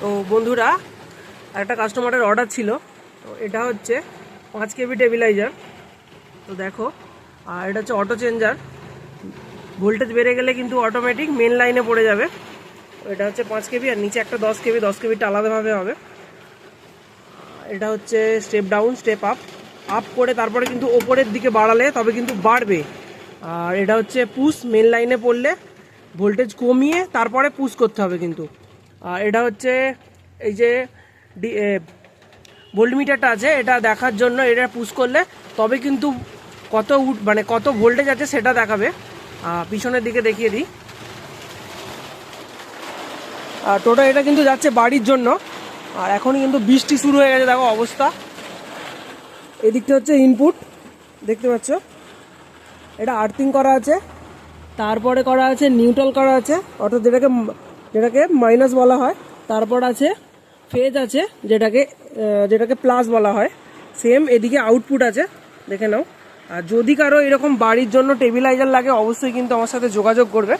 তো বন্ধুরা, একটা কাস্টমারের অর্ডার ছিল। তো এটা হচ্ছে পাঁচ কেবি টেবিলাইজার তো দেখো, আর এটা হচ্ছে অটো চেঞ্জার ভোল্টেজ বেড়ে গেলে কিন্তু অটোমেটিক মেন লাইনে পড়ে যাবে। এটা হচ্ছে পাঁচ কেবি, আর নিচে একটা দশ কেবি, দশ কেবিটা আলাদাভাবে হবে। এটা হচ্ছে step down step up up করে তারপরে কিন্তু ওপরের দিকে বাড়ালে তবে কিন্তু বাড়বে। আর এটা হচ্ছে পুশ মেন লাইনে পড়লে ভোল্টেজ কমিয়ে তারপরে পুশ করতে হবে কিন্তু। এটা হচ্ছে এই যে ভোল্ট মিটারটা আছে, এটা দেখার জন্য এটা পুশ করলে তবে কিন্তু কত উঠ- মানে কত ভোল্টেজ আছে সেটা দেখাবে। পিছনের দিকে দেখিয়ে দিই। আর টোটাল এটা কিন্তু যাচ্ছে বাড়ির জন্য। আর এখন কিন্তু বৃষ্টি শুরু হয়ে গেছে, দেখো অবস্থা। এদিকটা হচ্ছে ইনপুট দেখতে পাচ্ছ? এটা আর্থিং করা আছে। তারপরে করা আছে নিউট্রাল করা আছে। অর্থাৎ যেটাকে যেটাকে মাইনাস বলা হয়। তারপর আছে ফেজ আছে, যেটাকে যেটাকে প্লাস বলা হয়। সেম এদিকে আউটপুট আছে, দেখে নাও। আর যদি কারও এরকম বাড়ির জন্য টেবিলাইজার লাগে, অবশ্যই কিন্তু আমার সাথে যোগাযোগ করবে।